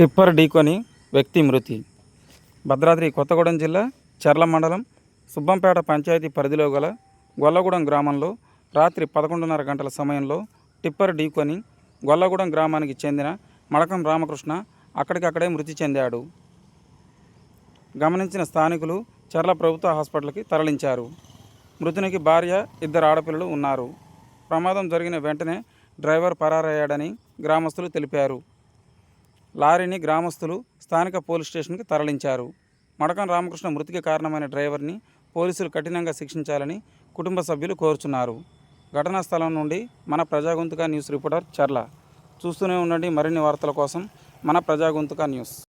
Tipper ఢీకొని వ్యక్తి మృతి. భద్రాద్రి కొత్తగూడెం జిల్లా చర్ల మండలం సుబ్బంపేట పంచాయతీ పరిధిలో గల గొల్లగూడెం గ్రామంలో రాత్రి పదకొండున్నర గంటల సమయంలో టిప్పర్ ఢీకొని గొల్లగూడెం గ్రామానికి చెందిన మడకం రామకృష్ణ అక్కడికక్కడే మృతి చెందాడు. గమనించిన స్థానికులు చర్ల ప్రభుత్వ హాస్పిటల్కి తరలించారు. మృతునికి భార్య ఇద్దరు ఆడపిల్లలు ఉన్నారు. ప్రమాదం జరిగిన వెంటనే డ్రైవర్ పరారయ్యాడని గ్రామస్తులు తెలిపారు. లారీని గ్రామస్తులు స్థానిక పోలీస్ స్టేషన్కి తరలించారు. మడకం రామకృష్ణ మృతికి కారణమైన డ్రైవర్ని పోలీసులు కఠినంగా శిక్షించాలని కుటుంబ సభ్యులు కోరుచున్నారు. ఘటనా స్థలం నుండి మన ప్రజాగొంతుక న్యూస్ రిపోర్టర్ చర్ల. చూస్తూనే ఉండండి మరిన్ని వార్తల కోసం మన ప్రజాగొంతుక న్యూస్.